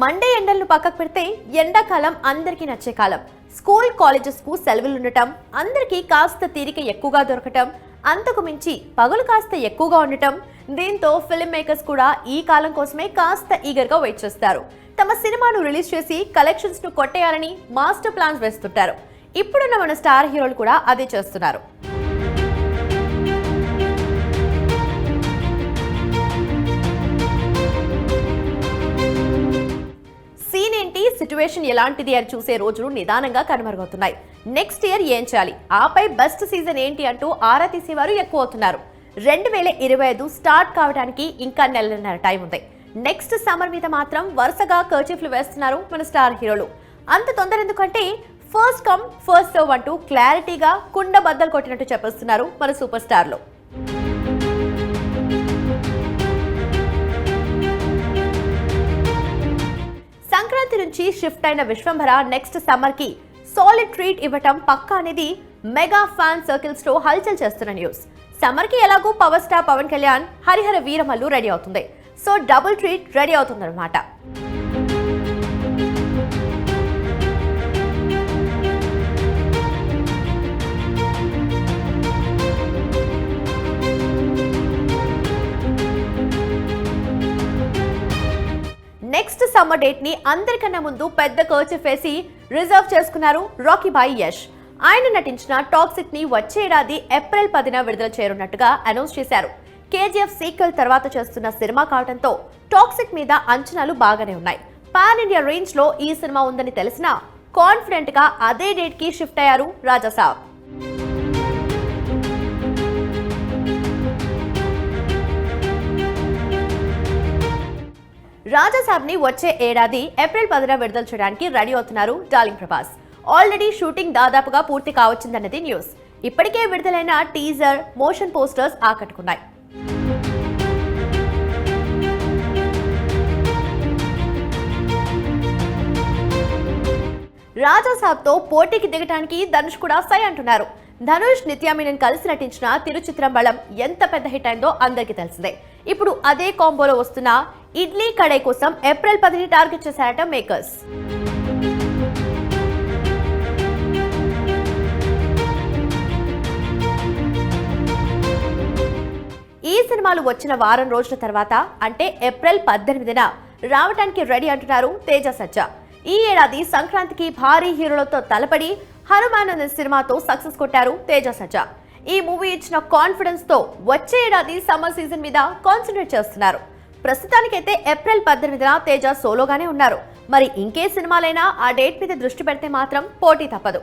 Monday ఎండలను పక్కకు పెడితే ఎండాకాలం అందరికీ నచ్చే కాలం. స్కూల్ కాలేజెస్కు సెలవులు ఉండటం అందరికీ కాస్త తీరిక ఎక్కువగా దొరకటం అంతకు మించి పగలు కాస్త ఎక్కువగా ఉండటం దీంతో ఫిల్మ్ మేకర్స్ కూడా ఈ కాలం కోసమే కాస్త ఈగర్గా వెయిట్ చేస్తారు. తమ సినిమాను రిలీజ్ చేసి కలెక్షన్స్ను కొట్టేయాలని మాస్టర్ ప్లాన్స్ వేస్తుంటారు. ఇప్పుడున్న మన స్టార్ హీరోలు కూడా అదే చేస్తున్నారు. సిచ్యువేషన్ ఎలాంటిది అని చూసే రోజులు నిదానంగా కనుమరుగవుతున్నాయి. నెక్స్ట్ ఇయర్ ఏం చేయాలి? ఆపై బెస్ట్ సీజన్ ఏంటి అంటూ ఆరా తీసేవారు ఎక్కువ అవుతున్నారు. రెండు వేల ఇరవై ఐదు స్టార్ట్ కావడానికి ఇంకా నెలన్నర టైం ఉంది. నెక్స్ట్ సమ్మర్ మీద మాత్రం వరుసగా కర్చీఫ్లు వేస్తున్నారు మన స్టార్ హీరోలు. అంత తొందర ఎందుకంటే ఫస్ట్ కమ్ ఫస్ట్ సర్వ్ అంటూ క్లారిటీగా కుండ బద్దలు కొట్టినట్టు చెప్పేస్తున్నారు మన సూపర్ స్టార్లు సంక్రాంతి నుంచి షిఫ్ట్ అయిన విశ్వంభర నెక్స్ట్ సమ్మర్కి సాలిడ్ ట్రీట్ ఇవ్వటం పక్కా అనేది మెగా ఫ్యాన్ సర్కిల్స్లో హల్చల్ చేస్తున్న న్యూస్ సమ్మర్కి ఎలాగూ power star Pawan Kalyan Harihara Veeramallu ready అవుతుంది. సో డబుల్ ట్రీట్ రెడీ అవుతుందన్నమాట. సమ్మర్ డేట్ని అందరికన్నా ముందు పెద్ద కర్చీఫ్ వేసి రిజర్వ్ చేసుకున్నారు రాకీ బాయ్ యష్ ఆయన నటించిన టాక్సిక్ని వచ్చే ఏడాది ఏప్రిల్ పదిన విడుదల చేయనున్నట్టుగా అనౌన్స్ చేశారు. కేజీఎఫ్ సీక్వెల్ తర్వాత చేస్తున్న సినిమా కావడంతో టాక్సిక్ మీద అంచనాలు బాగానే ఉన్నాయి. పాన్ ఇండియా రేంజ్లో ఈ సినిమా ఉందని తెలిసినా కాన్ఫిడెంట్గా అదే డేట్కి షిఫ్ట్ అయ్యారు రాజాసాబ్ రాజాసాబ్ని వచ్చే ఏడాది ఏప్రిల్ పదిన విడుదల చేయడానికి రెడీ అవుతున్నారు డార్లింగ్ ప్రభాస్. ఆల్రెడీ షూటింగ్ దాదాపుగా పూర్తి కావచ్చిందన్నది న్యూస్. ఇప్పటికే విడుదలైన టీజర్ మోషన్ పోస్టర్స్ ఆకట్టుకున్నాయి. రాజాసాబ్తో పోటీకి దిగటానికి ధనుష్ కూడా సై అంటున్నారు. ధనుష్ నిత్యామీనన్ కలిసి నటించిన తిరుచిత్రం బళం ఎంత పెద్ద హిట్ అయిందో అందరికీ తెలిసిందే. ఇప్పుడు అదే కాంబోలో వస్తున్న ఇడ్లీ కడాయి కోసం ఏప్రిల్ పదిని టార్గెట్ చేశారట మేకర్స్. ఈ సినిమాలు వచ్చిన వారం రోజుల తర్వాత అంటే ఏప్రిల్ పద్దెనిమిదిన రావడానికి రెడీ అంటున్నారు తేజ సజ్జ. ఈ ఏడాది సంక్రాంతికి భారీ హీరోలతో తలపడి హనుమానంద సినిమాతో సక్సెస్ కొట్టారు తేజ సజ్జా. ఈ మూవీ ఇచ్చిన కాన్ఫిడెన్స్తో వచ్చే ఏడాది సమ్మర్ సీజన్ మీద కాన్సన్ట్రేట్ చేస్తున్నారు. ప్రస్తుతానికైతే ఏప్రిల్ పద్దెనిమిదిన తేజ సోలోగానే ఉన్నారు. మరి ఇంకే సినిమాలైనా ఆ డేట్ మీద దృష్టి పెడితే మాత్రం పోటీ తప్పదు.